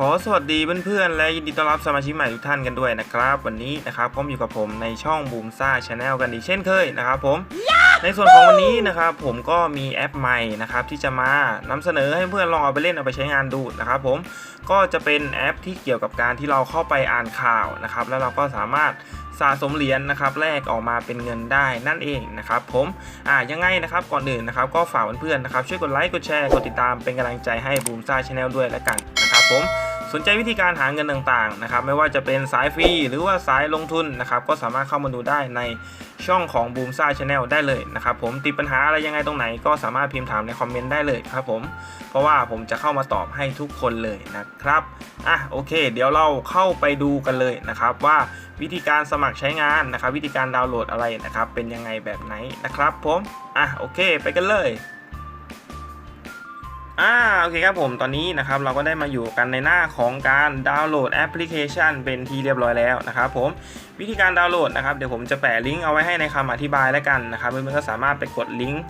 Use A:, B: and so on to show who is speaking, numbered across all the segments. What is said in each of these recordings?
A: ขอสวัสดีเพื่อนๆ และยินดีต้อนรับสมาชิกใหม่ทุกท่านกันด้วยนะครับ วันนี้นะครับก็อยู่กับผมในช่องบูมซ่าชาแนลกันอีกเช่นเคยนะครับผม ในส่วนของวันนี้นะครับผมก็มีแอปใหม่นะครับที่จะมานำเสนอให้เพื่อนลองเอาไปเล่นเอาไปใช้งานดูนะครับผมก็จะเป็นแอปที่เกี่ยวกับการที่เราเข้าไปอ่านข่าวนะครับแล้วเราก็สามารถสะสมเหรียญนะครับแลกออกมาเป็นเงินได้นั่นเองนะครับผมอ่ายังไงนะครับก่อนอื่นนะครับก็ฝากเพื่อนๆนะครับช่วยกดไลค์กดแชร์กดติดตามเป็นกำลังใจให้บูมซ่าชาแนลด้วยแล้วกันนะครับ ผม สนใจวิธีการหาเงินต่างๆนะครับไม่ว่าจะเป็นสายฟรีหรือว่าสายลงทุนนะครับก็สามารถเข้ามาดูได้ในช่องของ Boom s a Channel ได้เลยนะครับผมติดปัญหาอะไรยังไงตรงไหน ก็สามารถพิมพ์ถามในคอมเมนต์ได้เลยครับผมเพราะว่าผมจะเข้ามาตอบให้ทุกคนเลยนะครับอะโอเค เดี๋ยวเราเข้าไปดูกันเลยนะครับว่าวิธีการสมัครใช้งานนะครับ วิธีการดาวน์โหลดอะไรนะครับเป็นยังไงแบบไหนนะครับผมอะโอเค ไปกันเลย อ่าโอเคครับผมตอนนี้นะครับเราก็ได้มาอยู่กันในหน้าของการดาวน์โหลดแอปพลิเคชัน เป็นที่เรียบร้อยแล้วนะครับผมวิธีการดาวน์โหลดนะครับเดี๋ยวผมจะแปะลิงก์เอาไว้ให้ในคำอธิบายแล้วกันนะครับเพื่อนๆก็สามารถไปกดลิงก์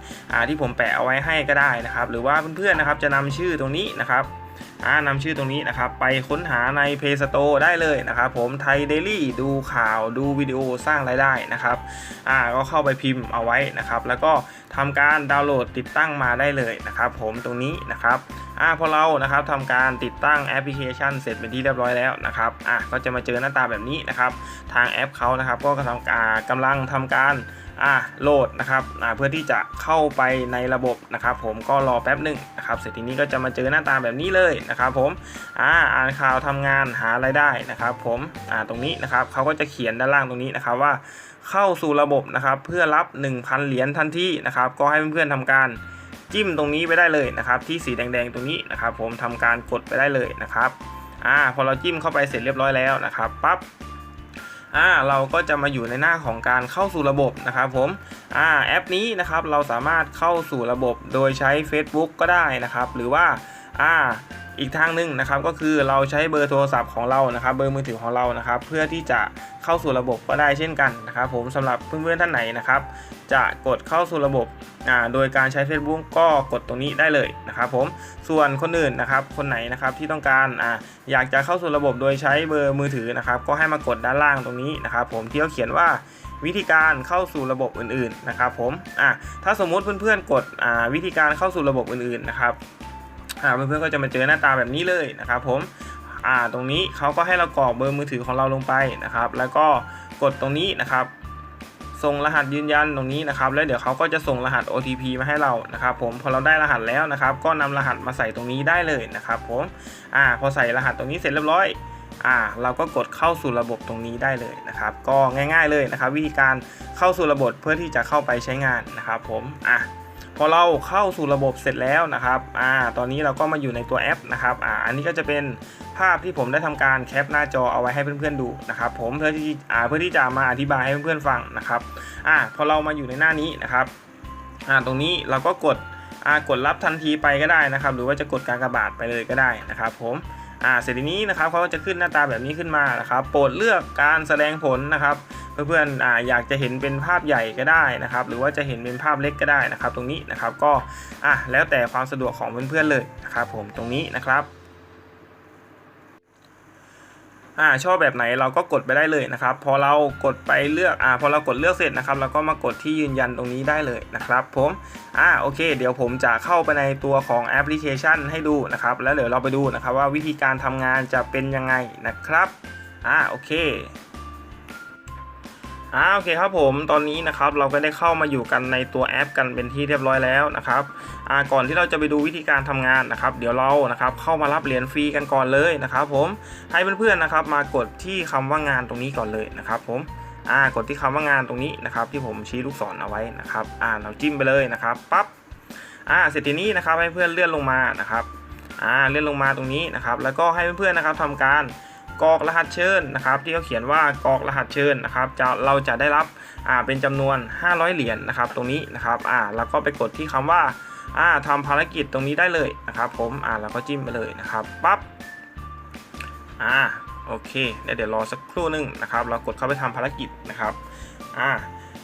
A: ที่ผมแปะเอาไว้ให้ก็ได้นะครับหรือว่าเพื่อนๆนะครับจะนำชื่อตรงนี้นะครับ นำชื่อตรงนี้นะครับ ไปค้นหาใน Play Store ได้เลยนะครับ ผมไทยเดลี่ดูข่าวดูวิดีโอสร้างรายได้นะครับอ่าก็เข้าไปพิมพ์เอาไว้นะครับ แล้วก็ทำการดาวน์โหลดติดตั้งมาได้เลยนะครับ ผมตรงนี้นะครับ อ่าพอเรานะครับทำการติดตั้งแอปพลิเคชันเสร็จเป็นที่เรียบร้อยแล้วนะครับอะก็จะมาเจอหน้าตาแบบนี้นะครับ ทางแอปเขานะครับ ก็กำลังอ่ากำลังทำการอ่าโหลดนะครับอ่าเพื่อที่จะเข้าไปในระบบนะครับ ผมก็รอแป๊บหนึ่งนะครับเสร็จทีนี้ก็จะมาเจอหน้าตาแบบนี้เลยนะครับ ผมอ่าอ่านข่าวทำงานหารายได้นะครับ ผมอ่าตรงนี้นะครับเขาก็จะเขียนด้านล่างตรงนี้นะครับว่าเข้าสู่ระบบนะครับ เพื่อรับ 1,000 เหรียญทันทีนะครับ ก็ให้เพื่อนๆทำการ จิ้มตรงนี้ไปได้เลยนะครับ ที่สีแดงๆตรงนี้นะครับ ผมทำการกดไปได้เลยนะครับอ่าพอเราจิ้มเข้าไปเสร็จเรียบร้อยแล้วนะครับปั๊บอ่าเราก็จะมาอยู่ในหน้าของการเข้าสู่ระบบนะครับผมอ่าแอปนี้นะครับเราสามารถเข้าสู่ระบบโดยใช้ Facebook ก็ได้นะครับ หรือว่า อ่าอีกทางหนึ่งนะครับก็คือเราใช้เบอร์โทรศัพท์ของเรานะครับ เบอร์มือถือของเรานะครับ เพื่อที่จะเข้าสู่ระบบก็ได้เช่นกันนะครับผมสำหรับเพื่อนๆท่านไหนนะครับ จะกดเข้าสู่ระบบอ่าโดยการใช้ Facebook ก็กดตรงนี้ได้เลยนะครับผมส่วนคนอื่นนะครับ คนไหนนะครับที่ต้องการอ่าอยากจะเข้าสู่ระบบโดยใช้เบอร์มือถือนะครับ ก็ให้มากดด้านล่างตรงนี้นะครับ ผมที่เขาเขียนว่าวิธีการเข้าสู่ระบบอื่น ๆนะครับ ผมอ่าถ้าสมมุติเพื่อนๆกดอ่าวิธีการเข้าสู่ระบบอื่นๆนะครับ เพื่อนๆก็จะมาเจอหน้าตาแบบนี้เลยนะครับผมอ่าตรงนี้เขาก็ให้เรากรอกเบอร์มือถือของเราลงไปนะครับ แล้วก็กดตรงนี้นะครับ ส่งรหัสยืนยันตรงนี้นะครับ แล้วเดี๋ยวเขาก็จะส่งรหัส OTP มาให้เรานะครับ ผมพอเราได้รหัสแล้วนะครับ ก็นำรหัสมาใส่ตรงนี้ได้เลยนะครับ ผมอ่าพอใส่รหัสตรงนี้เสร็จเรียบร้อยอ่าเราก็กดเข้าสู่ระบบตรงนี้ได้เลยนะครับ ก็ง่าย ๆเลยนะครับ วิธีการเข้าสู่ระบบเพื่อที่จะเข้าไปใช้งานนะครับ ผมอะ พอเราเข้าสู่ระบบเสร็จแล้วนะครับอ่าตอนนี้เราก็มาอยู่ในตัวแอปนะครับอ่าอันนี้ก็จะเป็นภาพที่ผมได้ทำการแคปหน้าจอเอาไว้ให้เพื่อนๆดูนะครับผมเพื่อที่อ่าเพื่อที่จะมาอธิบายให้เพื่อนๆฟังนะครับอ่าพอเรามาอยู่ในหน้านี้นะครับอ่าตรงนี้เราก็กดอ่ากดรับทันทีไปก็ได้นะครับ หรือว่าจะกดการกระบาดไปเลยก็ได้นะครับ ผมอ่าเสร็จทีนี้นะครับเขาก็จะขึ้นหน้าตาแบบนี้ขึ้นมานะครับ โปรดเลือกการแสดงผลนะครับ เพื่อนๆออยากจะเห็นเป็นภาพใหญ่ก็ได้นะครับ หรือว่าจะเห็นเป็นภาพเล็กก็ได้นะครับ ตรงนี้นะครับก็อะแล้วแต่ความสะดวกของเพื่อนๆเลยนะครับผมตรงนี้นะครับอ่าชอบแบบไหนเราก็กดไปได้เลยนะครับ พอเรากดไปเลือกอ่าพอเรากดเลือกเสร็จนะครับเราก็มากดที่ยืนยันตรงนี้ได้เลยนะครับ ผมอ่าโอเค เดี๋ยวผมจะเข้าไปในตัวของแอปพลิเคชันให้ดูนะครับ แล้วเดี๋ยวเราไปดูนะครับว่าวิธีการทำงานจะเป็นยังไงนะครับอ่าโอเค อ่าโอเคครับผมตอนนี้นะครับเราก็ได้เข้ามาอยู่กันในตัวแอป กันเป็นที่เรียบร้อยแล้วนะครับอ่าก่อนที่เราจะไปดูวิธีการทำงานนะครับ เดี๋ยวเรานะครับเข้ามารับเหรียญฟรีกันก่อนเลยนะครับผมให้เพื่อนๆนะครับ มากดที่คำว่างานตรงนี้ก่อนเลยนะครับ ผมอ่ากดที่คำว่างานตรงนี้นะครับ ที่ผมชี้ลูกศรเอาไว้นะครับอ่าเราจิ้มไปเลยนะครับปั๊บอ่าเสร็จทีนี้นะครับให้เพื่อนเลื่อนลงมานะครับอ่าเลื่อนลงมาตรงนี้นะครับ แล้วก็ให้เพื่อนๆนะครับทำการ กรอกรหัสเชิญนะครับ ที่เขาเขียนว่ากรอกรหัสเชิญนะครับจะเราจะได้รับอ่าเป็นจำนวน 500 เหรียญนะครับ ตรงนี้นะครับอ่าแล้วก็ไปกดที่คำว่าอ่าทำภารกิจตรงนี้ได้เลยนะครับ ผมอ่าแล้วก็จิ้มไปเลยนะครับปั๊บอ่าโอเคเดี๋ยวเดี๋ยวรอสักครู่นึงนะครับ เรากดเข้าไปทำภารกิจนะครับอ่า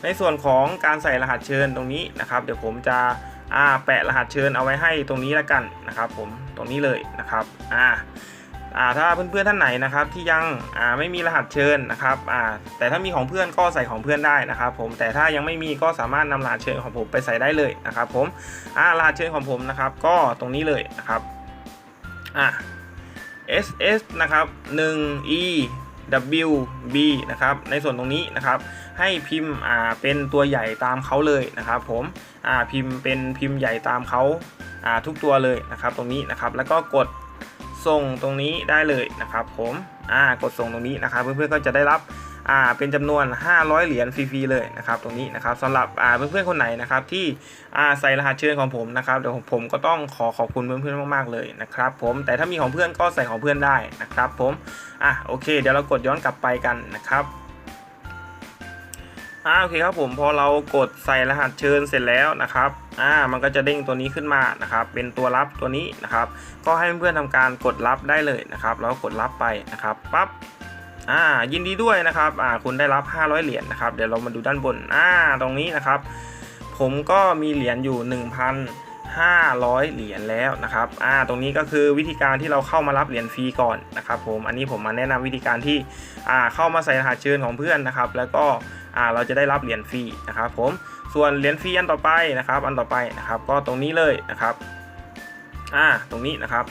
A: ในส่วนของการใส่รหัสเชิญตรงนี้นะครับ เดี๋ยวผมจะอ่าแปะรหัสเชิญเอาไว้ให้ตรงนี้แล้วกันนะครับ ผมตรงนี้เลยนะครับอ่า อ่าถ้าเพื่อนๆท่านไหนนะครับที่ยังอ่าไม่มีรหัสเชิญนะครับอ่าแต่ถ้ามีของเพื่อนก็ใส่ของเพื่อนได้นะครับผมแต่ถ้ายังไม่มีก็สามารถนำรหัสเชิญของผมไปใส่ได้เลยนะครับผมอ่ารหัสเชิญของผมนะครับก็ตรงนี้เลยนะครับอ่า SS นะครับ1 E W B นะครับในส่วนตรงนี้นะครับให้พิมพ์อ่าเป็นตัวใหญ่ตามเขาเลยนะครับผมอ่าพิมพ์เป็นพิมพ์ใหญ่ตามเขาอ่าทุกตัวเลยนะครับตรงนี้นะครับแล้วก็กด ส่งตรงนี้ได้เลยนะครับผมอ่ากดส่งตรงนี้นะครับ เพื่อนๆก็จะได้รับอ่าเป็นจำนวน 500 เหรียญฟรีๆเลยนะครับตรงนี้นะครับสำหรับอ่าเพื่อนๆคนไหนนะครับที่อ่าใส่รหัสเชิญของผมนะครับเดี๋ยวผมก็ต้องขอขอบคุณเพื่อนๆมากๆเลยนะครับผมแต่ถ้ามีของเพื่อนก็ใส่ของเพื่อนได้นะครับผมอะโอเค เดี๋ยวเรากดย้อนกลับไปกันนะครับ อ่าโอเคครับผมพอเรากดใส่รหัสเชิญเสร็จแล้วนะครับอ่ามันก็จะเด้งตัวนี้ขึ้นมานะครับเป็นตัวรับตัวนี้นะครับ ก็ให้เพื่อนๆทำการกดรับได้เลยนะครับ แล้วกดรับไปนะครับปั๊บอ่ายินดีด้วยนะครับอ่าคุณได้รับ 500 เหรียญนะครับเดี๋ยวเรามาดูด้านบนอ่าตรงนี้นะครับ ผมก็มีเหรียญอยู่ 1,500 เหรียญแล้วนะครับอ่าตรงนี้ก็คือวิธีการที่เราเข้ามารับเหรียญฟรีก่อนนะครับผมอันนี้ผมมาแนะนำวิธีการที่อ่าเข้ามาใส่รหัสเชิญของเพื่อนนะครับ แล้วก็ อ่าเราจะได้รับเหรียญฟรีนะครับผมส่วนเหรียญฟรีอันต่อไปนะครับ อันต่อไปนะครับ ก็ตรงนี้เลยนะครับอ่าตรงนี้นะครับ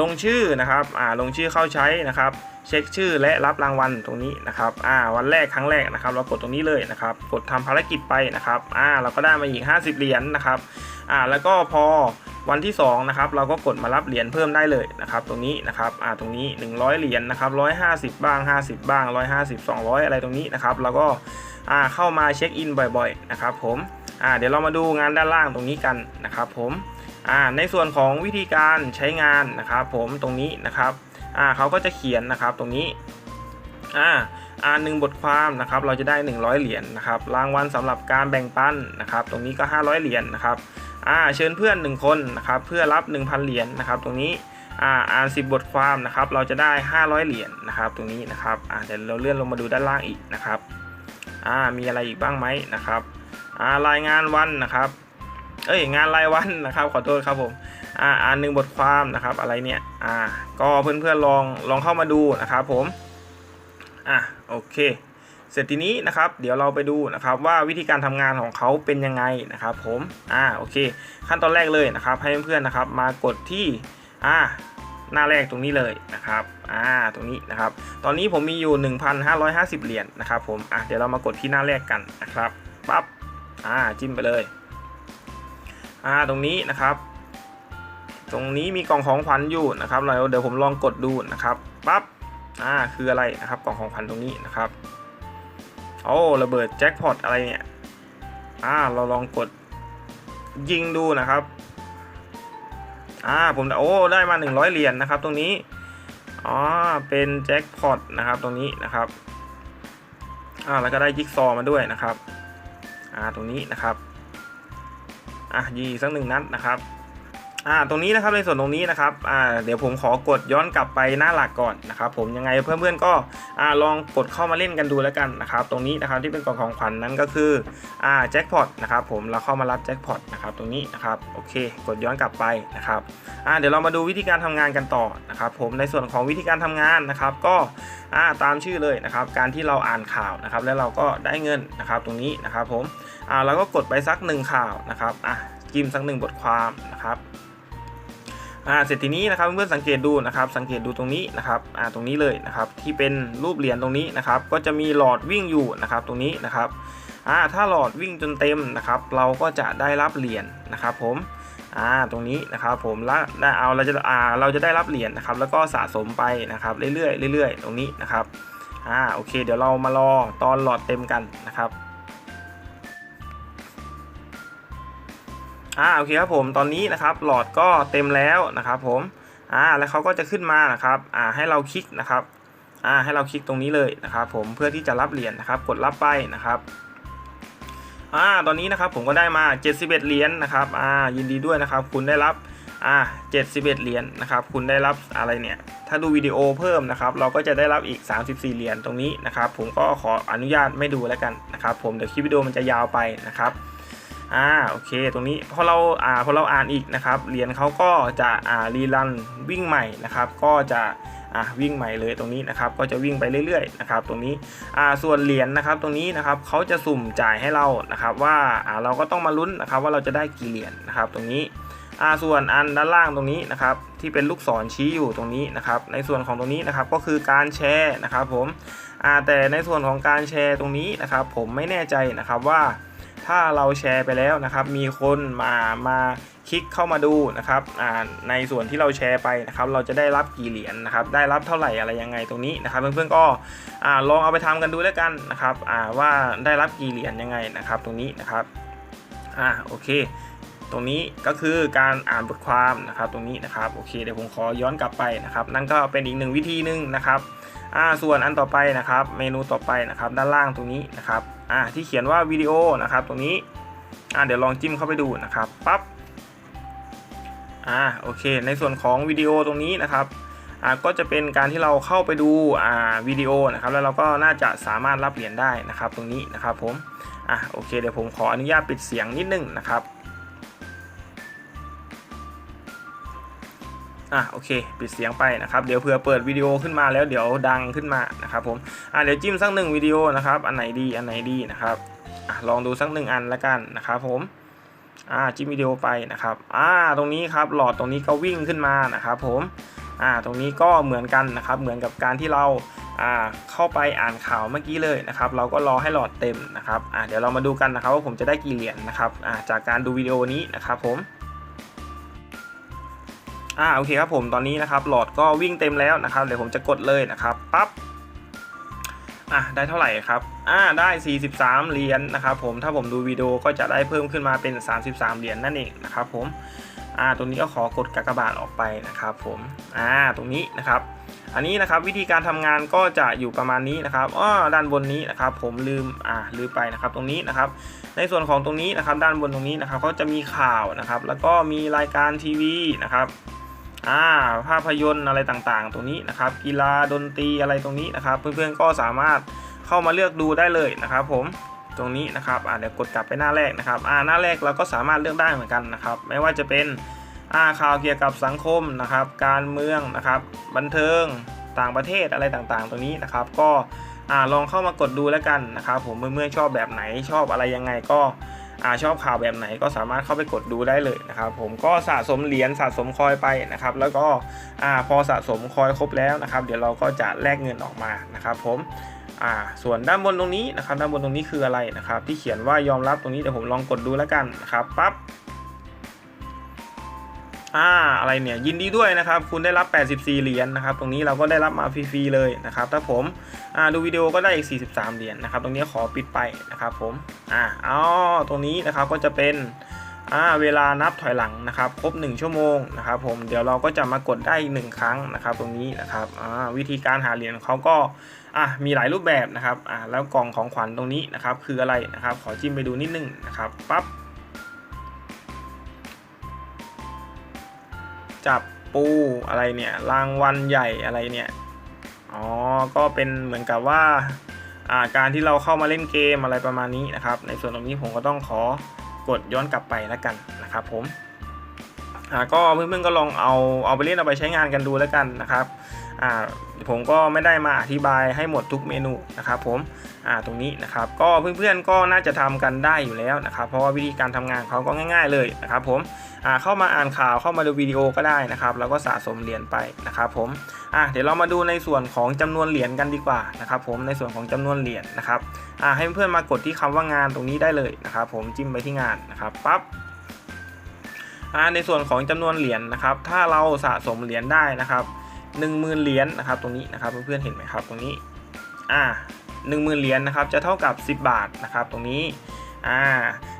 A: ลงชื่อนะครับอ่าลงชื่อเข้าใช้นะครับ เช็คชื่อและรับรางวัลตรงนี้นะครับอ่าวันแรกครั้งแรกนะครับ เรากดตรงนี้เลยนะครับ กดทำภารกิจไปนะครับอ่าเราก็ได้มาอีก 50 เหรียญนะครับ อ่าแล้วก็พอวันที่2นะครับเราก็กดมารับเหรียญเพิ่มได้เลยนะครับตรงนี้นะครับอ่าตรงนี้ 100 เหรียญนะครับ150 บ้าง 50 บ้าง 150 200 อะไรตรงนี้นะครับเราก็อ่าเข้ามาเช็คอินบ่อยๆนะครับผมอ่าเดี๋ยวเรามาดูงานด้านล่างตรงนี้กันนะครับผมอ่าในส่วนของวิธีการใช้งานนะครับผมตรงนี้นะครับอ่าเขาก็จะเขียนนะครับตรงนี้อ่าอ่านหนึ่งบทความนะครับเราจะได้ 100 เหรียญนะครับรางวัลสำหรับการแบ่งปันนะครับตรงนี้ก็ 500 เหรียญนะครับ อ่าเชิญเพื่อน 1 คนนะครับเพื่อรับ 1,000 เหรียญนะครับ ตรงนี้อ่าอ่าน10 บทความนะครับ เราจะได้ 500 เหรียญนะครับ ตรงนี้นะครับอ่าเดี๋ยวเราเลื่อนลงมาดูด้านล่างอีกนะครับอ่ามีอะไรอีกบ้างไหมนะครับอ่ารายงานวันนะครับเอ้ยงานรายวันนะครับ ขอโทษครับผมอ่าอ่านหนึ่งบทความนะครับ อะไรเนี่ยอ่าก็เพื่อนๆลองลองเข้ามาดูนะครับผมอะโอเค เสร็จทีนี้นะครับเดี๋ยวเราไปดูนะครับว่าวิธีการทำงานของเขาเป็นยังไงนะครับผมอ่าโอเค ขั้นตอนแรกเลยนะครับ ให้เพื่อนๆนะครับ มากดที่อ่าหน้าแรกตรงนี้เลยนะครับอ่าตรงนี้นะครับ ตอนนี้ผมมีอยู่ 1,550 เหรียญนะครับผมอะเดี๋ยวเรามากดที่หน้าแรกกันนะครับปั๊บอ่าจิ้มไปเลยอ่าตรงนี้นะครับ ตรงนี้มีกล่องของขวัญอยู่นะครับเราเดี๋ยวผมลองกดดูนะครับปั๊บอ่าคืออะไรนะครับกล่องของขวัญตรงนี้นะครับ อ้ระเบิดแจ็คพอตอะไรเนี่ย อ่า เราลองกดยิงดูนะครับ อ่า ผมโอ้ ได้มา 100 เหรียญนะครับ ตรงนี้ อ๋อ เป็นแจ็คพอตนะครับ ตรงนี้นะครับ อ่า แล้วก็ได้จิ๊กซอว์มาด้วยนะครับ อ่า ตรงนี้นะครับ อะยีสักหนึ่งนัดนะครับ อ่าตรงนี้นะครับในส่วนตรงนี้นะครับอ่าเดี๋ยวผมขอกดย้อนกลับไปหน้าหลักก่อนนะครับผมยังไงเพื่อนๆก็อ่าลองกดเข้ามาเล่นกันดูแล้วกันนะครับตรงนี้นะครับที่เป็นกล่องของขวัญนนั้นก็คืออ่าแจ็คพอตนะครับผมเราเข้ามารับแจ็คพอตนะครับตรงนี้นะครับโอเค กดย้อนกลับไปนะครับอ่าเดี๋ยวเรามาดูวิธีการทำงานกันต่อนะครับผมในส่วนของวิธีการทำงานนะครับก็อ่าตามชื่อเลยนะครับการที่เราอ่านข่าวนะครับแล้วเราก็ได้เงินนะครับตรงนี้นะครับผมอ่าเราก็กดไปสักหนึ่งข่าวนะครับอะจิ้มสักหนึ่งบทความนะครับ อ่าเสร็จทีนี้นะครับเพื่อนสังเกตดูนะครับสังเกตดูตรงนี้นะครับอ่าตรงนี้เลยนะครับที่เป็นรูปเหรียญตรงนี้นะครับก็จะมีหลอดวิ่งอยู่นะครับตรงนี้นะครับอ่าถ้าหลอดวิ่งจนเต็มนะครับเราก็จะได้รับเหรียญนะครับผมอ่าตรงนี้นะครับผมแล้วได้เอาเราจะอ่าเราจะได้รับเหรียญนะครับแล้วก็สะสมไปนะครับเรื่อยๆเรื่อยๆ ตรงนี้นะครับอ่าโอเค เดี๋ยวเรามารอตอนหลอดเต็มกันนะครับ อ่าโอเคครับผมตอนนี้นะครับหลอดก็เต็มแล้วนะครับผมอ่าแล้วเขาก็จะขึ้นมานะครับอ่าให้เราคลิกนะครับอ่าให้เราคลิกตรงนี้เลยนะครับผมเพื่อที่จะรับเหรียญนะครับ กดรับไปนะครับอ่าตอนนี้นะครับผมก็ได้มา 71 เหรียญนะครับอ่ายินดีด้วยนะครับ คุณได้รับอ่า71 เหรียญนะครับ คุณได้รับอะไรเนี่ย ถ้าดูวิดีโอเพิ่มนะครับ เราก็จะได้รับอีก 34 เหรียญตรงนี้นะครับ ผมก็ขออนุญาตไม่ดูแล้วกันนะครับ ผมเดี๋ยวคลิปวิดีโอมันจะยาวไปนะครับ อ่าโอเค ตรงนี้พอเราอ่าพอเราอ่านอีกนะครับเหรียญเขาก็จะอ่ารีรันวิ่งใหม่นะครับ ก็จะอะวิ่งใหม่เลยตรงนี้นะครับก็จะวิ่งไปเรื่อยๆนะครับตรงนี้อ่าส่วนเหรียญนะครับตรงนี้นะครับเขาจะสุ่มจ่ายให้เรานะครับ ว่าอ่าเราก็ต้องมาลุ้นนะครับว่าเราจะได้กี่เหรียญนะครับตรงนี้อ่าส่วนอันด้านล่างตรงนี้นะครับที่เป็นลูกศรชี้อยู่ตรงนี้นะครับในส่วนของตรงนี้นะครับก็คือการแชร์นะครับผมอ่าแต่ในส่วนของการแชร์ตรงนี้นะครับผมไม่แน่ใจนะครับว่า ถ้าเราแชร์ไปแล้วนะครับ มีคนมามาคลิกเข้ามาดูนะครับในส่วนที่เราแชร์ไปนะครับ เราจะได้รับกี่เหรียญนะครับ ได้รับเท่าไหร่อะไรยังไงตรงนี้นะครับ เพื่อนๆก็ลองเอาไปทำกันดูแล้วกันนะครับว่าได้รับกี่เหรียญยังไงนะครับ ตรงนี้นะครับอ่าโอเค ตรงนี้ก็คือการอ่านบทความนะครับ ตรงนี้นะครับโอเคเดี๋ยวผมขอย้อนกลับไปนะครับ นั่นก็เป็นอีกหนึ่งวิธีหนึ่งนะครับอ่าส่วนอันต่อไปนะครับ เมนูต่อไปนะครับ ด้านล่างตรงนี้นะครับ อ่าที่เขียนว่าวิดีโอนะครับตรงนี้อ่าเดี๋ยวลองจิ้มเข้าไปดูนะครับปั๊บอ่าโอเค ในส่วนของวิดีโอตรงนี้นะครับอ่าก็จะเป็นการที่เราเข้าไปดูอ่าวิดีโอนะครับแล้วเราก็น่าจะสามารถรับเหรียญได้นะครับตรงนี้นะครับผมอะโอเคเดี๋ยวผมขออนุญาตปิดเสียงนิดนึงนะครับ อะโอเคปิดเสียงไปนะครับเดี๋ยวเผื่อเปิดวิดีโอขึ้นมาแล้วเดี๋ยวดังขึ้นมานะครับผมอะเดี๋ยวจิ้มสักหนึ่งวิดีโอนะครับอันไหนดีอันไหนดีนะครับอะลองดูสักหนึ่งอันละกันนะครับผมอ่าจิ้มวิดีโอไปนะครับอ่าตรงนี้ครับหลอดตรงนี้ก็วิ่งขึ้นมานะครับผมอ่าตรงนี้ก็เหมือนกันนะครับเหมือนกับการที่เราอ่าเข้าไปอ่านข่าวเมื่อกี้เลยนะครับเราก็รอให้หลอดเต็มนะครับอ่าเดี๋ยวเรามาดูกันนะครับว่าผมจะได้กี่เหรียญนะครับอ่าจากการดูวิดีโอนี้นะครับผม อ่าโอเคครับผมตอนนี้นะครับหลอดก็วิ่งเต็มแล้วนะครับเดี๋ยวผมจะกดเลยนะครับปั๊บอะได้เท่าไหร่ครับอ่าได้ 43 เหรียญนะครับผมถ้าผมดูวิดีโอก็จะได้เพิ่มขึ้นมาเป็น 33 เหรียญนั่นเองนะครับผมอ่าตรงนี้ก็ขอกดกากบาทออกไปนะครับผมอ่าตรงนี้นะครับ อันนี้นะครับวิธีการทำงานก็จะอยู่ประมาณนี้นะครับอ้อด้านบนนี้นะครับ ผมลืมอ่าลืมไปนะครับตรงนี้นะครับ ในส่วนของตรงนี้นะครับ ด้านบนตรงนี้นะครับก็จะมีข่าวนะครับ แล้วก็มีรายการทีวีนะครับ อ่าภาพยนตร์อะไรต่างๆ ตรงนี้นะครับ กีฬาดนตรีอะไรตรงนี้นะครับ เพื่อนๆก็สามารถเข้ามาเลือกดูได้เลยนะครับ ผมตรงนี้นะครับอ่าเดี๋ยวกดกลับไปหน้าแรกนะครับอ่าหน้าแรกเราก็สามารถเลือกได้เหมือนกันนะครับ ไม่ว่าจะเป็นอ่าข่าวเกี่ยวกับสังคมนะครับ การเมืองนะครับ บันเทิงต่างประเทศอะไรต่างๆ ตรงนี้นะครับ ก็อ่าลองเข้ามากดดูแล้วกันนะครับ ผมเมื่อๆชอบแบบไหนชอบอะไรยังไงก็ อ่าชอบข่าวแบบไหนก็สามารถเข้าไปกดดูได้เลยนะครับผมก็สะสมเหรียญสะสมคอยไปนะครับแล้วก็อ่าพอสะสมคอยครบแล้วนะครับ เดี๋ยวเราก็จะแลกเงินออกมานะครับผมอ่าส่วนด้านบนตรงนี้นะครับด้านบนตรงนี้คืออะไรนะครับ ที่เขียนว่ายอมรับตรงนี้เดี๋ยวผมลองกดดูแล้วกันนะครับปั๊บ อ่าอะไรเนี่ยยินดีด้วยนะครับ คุณได้รับ 84 เหรียญนะครับ ตรงนี้เราก็ได้รับมาฟรีๆเลยนะครับ ถ้าผมอ่าดูวิดีโอก็ได้อีก 43 เหรียญนะครับ ตรงนี้ขอปิดไปนะครับผมอ่าอ๋อตรงนี้นะครับก็จะเป็นอ่าเวลานับถอยหลังนะครับครบ 1 ชั่วโมงนะครับผมเดี๋ยวเราก็จะมากดได้อีกหนึ่งครั้งนะครับ ตรงนี้นะครับอ่าวิธีการหาเหรียญเขาก็อะมีหลายรูปแบบนะครับอ่าแล้วกล่องของขวัญตรงนี้นะครับคืออะไรนะครับ ขอจิ้มไปดูนิดนึงนะครับปั๊บ จับปูอะไรเนี่ยรางวัลใหญ่อะไรเนี่ยอ๋อก็เป็นเหมือนกับว่าาการที่เราเข้ามาเล่นเกมอะไรประมาณนี้นะครับ ในส่วนตรงนี้ผมก็ต้องขอกดย้อนกลับไปแล้วกันนะครับผมก็เพื่อนๆก็ลองเอาเอาไปเล่นเอาไปใช้งานกันดูแล้วกันนะครับอ่า ผมก็ไม่ได้มาอธิบายให้หมดทุกเมนูนะครับผมอ่าตรงนี้นะครับ ก็เพื่อนๆก็น่าจะทำกันได้อยู่แล้วนะครับ เพราะว่าวิธีการทำงานเขาก็ง่าย ๆ เลยนะครับผมอ่าเข้ามาอ่านข่าวเข้ามาดูวิดีโอก็ได้นะครับ แล้วก็สะสมเหรียญไปนะครับผมอะเดี๋ยวเรามาดูในส่วนของจำนวนเหรียญกันดีกว่านะครับผมในส่วนของจำนวนเหรียญนะครับอ่าให้เพื่อนๆมากดที่คำว่างานตรงนี้ได้เลยนะครับ ผมจิ้มไปที่งานนะครับปั๊บในส่วนของจำนวนเหรียญนะครับ ถ้าเราสะสมเหรียญได้นะครับ 1 0,000เหรียญนะครับตรงนี้นะครับเพื่อนๆเห็นไหมครับตรงนี้อ่าหนึ่งหมื่นเหรียญนะครับจะเท่ากับ 10 บาทนะครับตรงนี้อ่า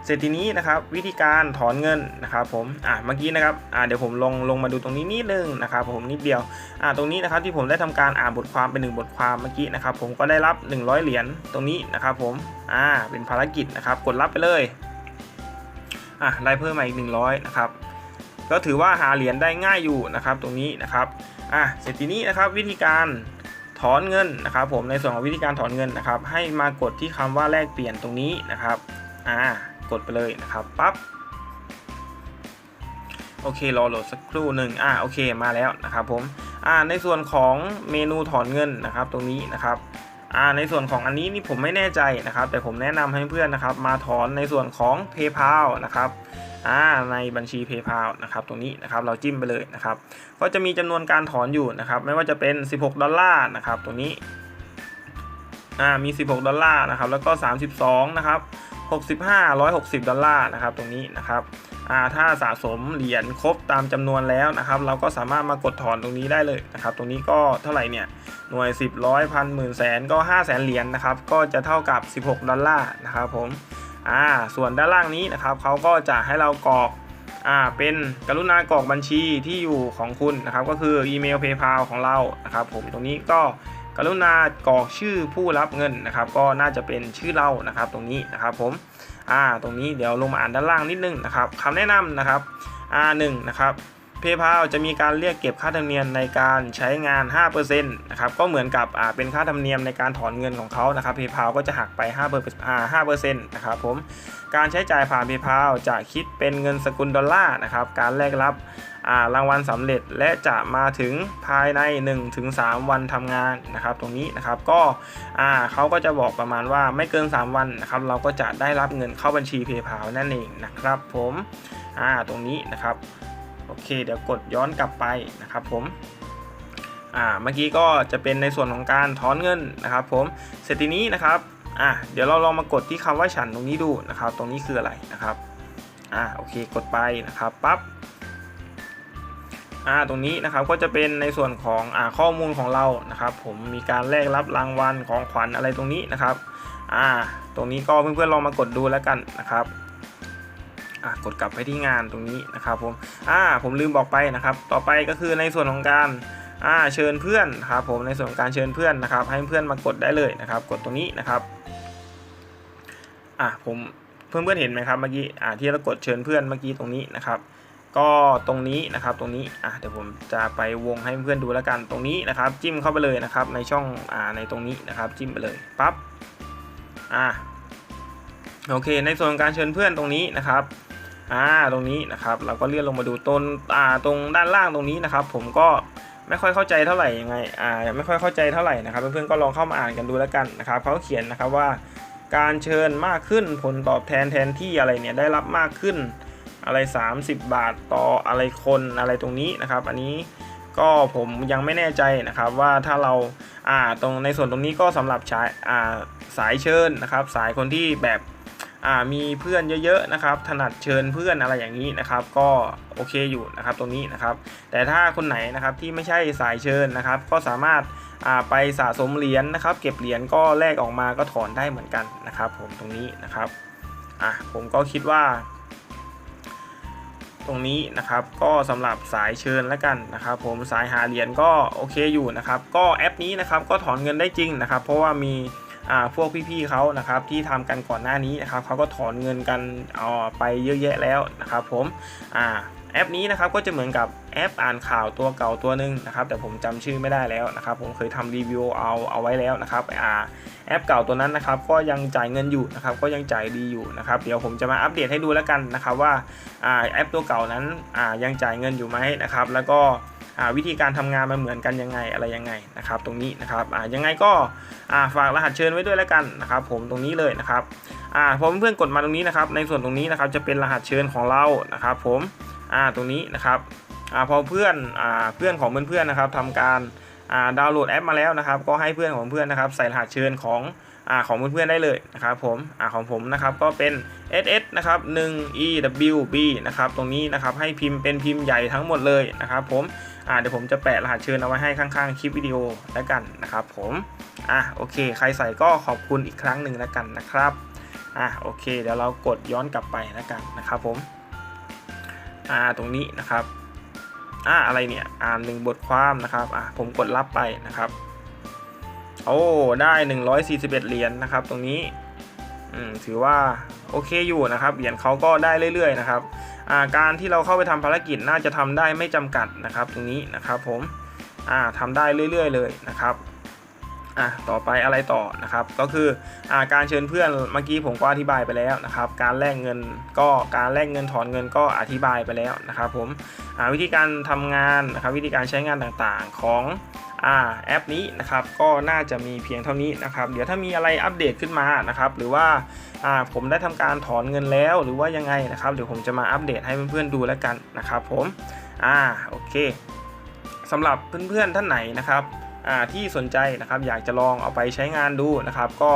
A: เสร็จทีนี้นะครับวิธีการถอนเงินนะครับผมอ่าเมื่อกี้นะครับอ่าเดี๋ยวผมลงลงมาดูตรงนี้นิดนึงนะครับผมนิดเดียวอ่าตรงนี้นะครับที่ผมได้ทำการอ่านบทความเป็นหนึ่งบทความเมื่อกี้นะครับผมก็ได้รับ 100 เหรียญตรงนี้นะครับผมอ่าเป็นภารกิจนะครับกดรับไปเลยอ่าได้เพิ่มมาอีก 100นะครับก็ถือว่าหาเหรียญได้ง่ายอยู่นะครับตรงนี้นะครับ อ่าเสร็จทีนี้นะครับวิธีการถอนเงินนะครับ ผมในส่วนของวิธีการถอนเงินนะครับ ให้มากดที่คำว่าแลกเปลี่ยนตรงนี้นะครับอ่ากดไปเลยนะครับปั๊บโอเครอโหลดสักครู่หนึ่งอ่าโอเคมาแล้วนะครับผมอ่าในส่วนของเมนูถอนเงินนะครับ ตรงนี้นะครับอ่าในส่วนของอันนี้นี่ผมไม่แน่ใจนะครับ แต่ผมแนะนำให้เพื่อนนะครับ มาถอนในส่วนของ PayPal นะครับ ในบัญชี PayPal นะครับตรงนี้นะครับเราจิ้มไปเลยนะครับก็จะมีจำนวนการถอนอยู่นะครับไม่ว่าจะเป็น 16 ดอลลาร์นะครับตรงนี้มี 16 ดอลลาร์นะครับแล้วก็ 32 นะครับ 65 160 ดอลลาร์นะครับตรงนี้นะครับถ้าสะสมเหรียญครบตามจำนวนแล้วนะครับ เราก็สามารถมากดถอนตรงนี้ได้เลยนะครับ ตรงนี้ก็เท่าไหร่เนี่ยหน่วย 10ร้อยพันหมื่นแสนก็ 5 0 0แสนเหรียญนะครับ ก็จะเท่ากับ 16 ดอลลาร์นะครับผม อ่าส่วนด้านล่างนี้นะครับเขาก็จะให้เรากรอกอ่าเป็นกรุณากรอกบัญชีที่อยู่ของคุณนะครับ ก็คืออีเมล PayPal ของเรานะครับ ผมตรงนี้ก็กรุณากรอกชื่อผู้รับเงินนะครับ ก็น่าจะเป็นชื่อเรานะครับ ตรงนี้นะครับผมอ่าตรงนี้เดี๋ยวลงมาอ่านด้านล่างนิดนึงนะครับคำแนะนำนะครับอ่าหนึ่งนะครับ PayPal จะมีการเรียกเก็บค่าธรรมเนียมในการใช้งาน 5%นะครับก็เหมือนกับเป็นค่าธรรมเนียมในการถอนเงินของเขานะครับ PayPal ก็จะหักไป5%อ่า5%นะครับผมการใช้จ่ายผ่าน PayPal จะคิดเป็นเงินสกุลดอลลาร์นะครับการแลกรับรางวัลสำเร็จและจะมาถึงภายใน 1-3 วันทำงานนะครับ ตรงนี้นะครับก็เขาก็จะบอกประมาณว่าไม่เกิน 3 วันนะครับเราก็จะได้รับเงินเข้าบัญชี PayPal นั่นเองนะครับ ผมตรงนี้นะครับ โอเค เดี๋ยวกดย้อนกลับไปนะครับผมอ่าเมื่อกี้ก็จะเป็นในส่วนของการถอนเงินนะครับ ผมเสร็จทีนี้นะครับอ่าเดี๋ยวเราลองมากดที่คำว่าฉันตรงนี้ดูนะครับ ตรงนี้คืออะไรนะครับอ่าโอเคกดไปนะครับปั๊บอ่าตรงนี้นะครับก็จะเป็นในส่วนของอ่าข้อมูลของเรานะครับ ผมมีการแลกรับรางวัลของขวัญอะไรตรงนี้นะครับอ่าตรงนี้ก็เพื่อนๆลองมากดดูแล้วกันนะครับ อะกดกลับไปที่งานตรงนี้นะครับผมอ่าผมลืมบอกไปนะครับ ต่อไปก็คือในส่วนของการอ่าเชิญเพื่อนครับผมในส่วนของการเชิญเพื่อนนะครับ ให้เพื่อนมากดได้เลยนะครับ กดตรงนี้นะครับอะผมเพื่อนเพื่อนๆเห็นไหมครับเมื่อกี้อ่าที่เรากดเชิญเพื่อนเมื่อกี้ตรงนี้นะครับ ก็ตรงนี้นะครับตรงนี้อะเดี๋ยวผมจะไปวงให้เพื่อนดูแล้วกันตรงนี้นะครับ จิ้มเข้าไปเลยนะครับ ในช่องอ่าในตรงนี้นะครับ จิ้มไปเลยปั๊บอ่าโอเค ในส่วนการเชิญเพื่อนตรงนี้นะครับ อ่าตรงนี้นะครับ เราก็เลื่อนลงมาดูต้นอ่าตรงด้านล่างตรงนี้นะครับ ผมก็ไม่ค่อยเข้าใจเท่าไหร่ยังไงอ่าไม่ค่อยเข้าใจเท่าไหร่นะครับ เพื่อนๆก็ลองเข้ามาอ่านกันดูแล้วกันนะครับเขาเขียนนะครับว่าการเชิญมากขึ้นผลตอบแทนแทนที่อะไรเนี่ยได้รับมากขึ้นอะไร 30 บาทต่ออะไรคนอะไรตรงนี้นะครับ อันนี้ก็ผมยังไม่แน่ใจนะครับว่าถ้าเราอ่าตรงในส่วนตรงนี้ก็สำหรับใช้อ่าสายเชิญนะครับ สายคนที่แบบ มีเพื่อนเยอะๆนะครับ ถนัดเชิญเพื่อนอะไรอย่างนี้นะครับ ก็โอเคอยู่นะครับตรงนี้นะครับ แต่ถ้าคนไหนนะครับที่ไม่ใช่สายเชิญนะครับ ก็สามารถไปสะสมเหรียญนะครับ เก็บเหรียญก็แลกออกมาก็ถอนได้เหมือนกันนะครับ ผมตรงนี้นะครับอะผมก็คิดว่า ตรงนี้นะครับ ก็สำหรับสายเชิญแล้วกันนะครับ ผมสายหาเหรียญก็โอเคอยู่นะครับ ก็แอปนี้นะครับก็ถอนเงินได้จริงนะครับ เพราะว่ามี พวกพี่ๆเขานะครับที่ทำกันก่อนหน้านี้นะครับเขาก็ถอนเงินกันเอาไปเยอะแยะแล้วนะครับผมอ่าแอปนี้นะครับก็จะเหมือนกับแอปอ่านข่าวตัวเก่าตัวหนึ่งนะครับแต่ผมจำชื่อไม่ได้แล้วนะครับผมเคยทำรีวิวเอาเอาไว้แล้วนะครับอ่าแอปเก่าตัวนั้นนะครับก็ยังจ่ายเงินอยู่นะครับก็ยังจ่ายดีอยู่นะครับเดี๋ยวผมจะมาอัปเดตให้ดูแล้วกันนะครับว่าอ่าแอปตัวเก่านั้นอ่ายังจ่ายเงินอยู่ไหมนะครับแล้วก็ วิธีการทำงานมันเหมือนกันยังไงอะไรยังไงนะครับตรงนี้นะครับยังไงก็ฝากรหัสเชิญไว้ด้วยแล้วกันนะครับผมตรงนี้เลยนะครับอ่าพอเพื่อนๆกดมาตรงนี้นะครับ ในส่วนตรงนี้นะครับจะเป็นรหัสเชิญของเรานะครับ ผมอ่าตรงนี้นะครับอ่าพอเพื่อนอ่าเพื่อนของเพื่อนๆนะครับทำการอ่าดาวน์โหลดแอปมาแล้วนะครับ ก็ให้เพื่อนของเพื่อนนะครับใส่รหัสเชิญของอ่าของเพื่อนๆได้เลยนะครับ ผมอ่าของผมนะครับก็เป็น ss นะครับ 1 ewb นะครับตรงนี้นะครับให้พิมพ์เป็นพิมพ์ใหญ่ทั้งหมดเลยนะครับ ผม อ่าเดี๋ยวผมจะแปะรหัสเชิญเอาไว้ให้ข้างๆคลิปวิดีโอแล้วกันนะครับผมอะโอเค ใครใส่ก็ขอบคุณอีกครั้งหนึ่งแล้วกันนะครับอะโอเค เดี๋ยวเรากดย้อนกลับไปแล้วกันนะครับผมอ่าตรงนี้นะครับอ่าอะไรเนี่ยอ่านหนึ่งบทความนะครับอะผมกดรับไปนะครับโอ้ได้ 141 เหรียญนะครับ ตรงนี้อืมถือว่าโอเคอยู่นะครับเหรียญเขาก็ได้เรื่อยๆนะครับ การที่เราเข้าไปทำภารกิจน่าจะทำได้ไม่จำกัดนะครับ ตรงนี้นะครับผมอ่าทำได้เรื่อย ๆ เลยนะครับอะต่อไปอะไรต่อนะครับ ก็คืออ่าการเชิญเพื่อนเมื่อกี้ผมก็อธิบายไปแล้วนะครับ การแลกเงินก็การแลกเงินถอนเงินก็อธิบายไปแล้วนะครับผมอ่าวิธีการทำงานนะครับ วิธีการใช้งานต่างๆของอ่าแอปนี้นะครับ ก็น่าจะมีเพียงเท่านี้นะครับ เดี๋ยวถ้ามีอะไรอัปเดตขึ้นมานะครับ หรือว่า ผมได้ทำการถอนเงินแล้วหรือว่ายังไงนะครับ เดี๋ยวผมจะมาอัปเดตให้เพื่อนๆดูแล้วกันนะครับผมอ่าโอเคสำหรับเพื่อนๆท่านไหนนะครับอ่าที่สนใจนะครับอยากจะลองเอาไปใช้งานดูนะครับก็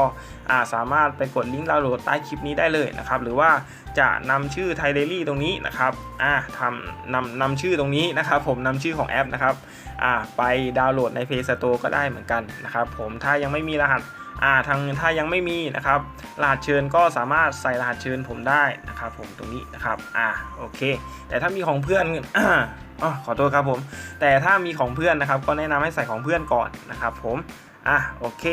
A: อ่าสามารถไปกดลิงก์ดาวน์โหลดใต้คลิปนี้ได้เลยนะครับหรือว่าจะนำชื่อ Thai Daily ตรงนี้นะครับอ่าทำนำนำชื่อตรงนี้นะครับ ผมนำชื่อของแอปนะครับอ่าไปดาวน์โหลดใน Play Store ก็ได้เหมือนกันนะครับผมถ้ายังไม่มีรหัส อ่าทางถ้ายังไม่มีนะครับรหัสเชิญก็สามารถใส่รหัสเชิญผมได้นะครับ ผมตรงนี้นะครับอ่าโอเค แต่ถ้ามีของเพื่อนอ๋อขอโทษครับผม แต่ถ้ามีของเพื่อนนะครับ ก็แนะนำให้ใส่ของเพื่อนก่อนนะครับผมอะโอเค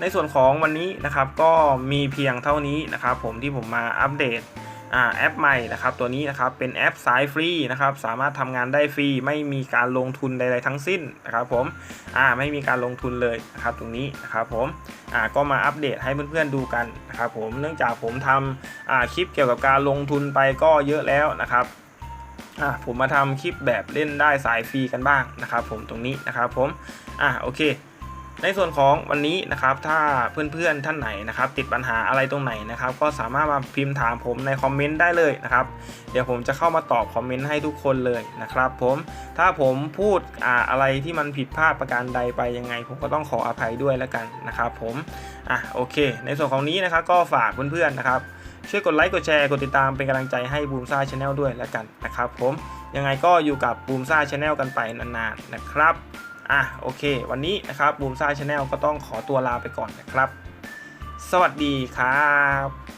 A: ในส่วนของวันนี้นะครับก็มีเพียงเท่านี้นะครับ ผมที่ผมมาอัปเดต แอปใหม่นะครับตัวนี้นะครับเป็นแอปสายฟรีนะครับสามารถทำงานได้ฟรีไม่มีการลงทุนใดๆทั้งสิ้นนะครับผมอ่าไม่มีการลงทุนเลยนะครับตรงนี้นะครับผมอ่าก็มาอัปเดตให้เพื่อนๆดูกันนะครับผมเนื่องจากผมทำอ่าคลิปเกี่ยวกับการลงทุนไปก็เยอะแล้วนะครับอะผมมาทำคลิปแบบเล่นได้สายฟรีกันบ้างนะครับผมตรงนี้นะครับผมอะโอเค ในส่วนของวันนี้นะครับถ้าเพื่อนๆท่านไหนนะครับติดปัญหาอะไรตรงไหนนะครับก็สามารถมาพิมพ์ถามผมในคอมเมนต์ได้เลยนะครับเดี๋ยวผมจะเข้ามาตอบคอมเมนต์ให้ทุกคนเลยนะครับผมถ้าผมพูดอ่าอะไรที่มันผิดพลาดประการใดไปยังไง ผมก็ต้องขออภัยด้วยแล้วกันนะครับผมอะโอเค ในส่วนของนี้นะครับก็ฝากเพื่อนๆนะครับช่วยกดไลค์กดแชร์กดติดตามเป็นกำลังใจให้บูมซ่าชาแนลด้วยแล้วกันนะครับผมยังไงก็อยู่กับบูมซ่าชาแนลกันไปนานๆนะครับ อะโอเค วันนี้นะครับบูมซ่าชาแนลก็ต้องขอตัวลาไปก่อนนะครับ สวัสดีครับ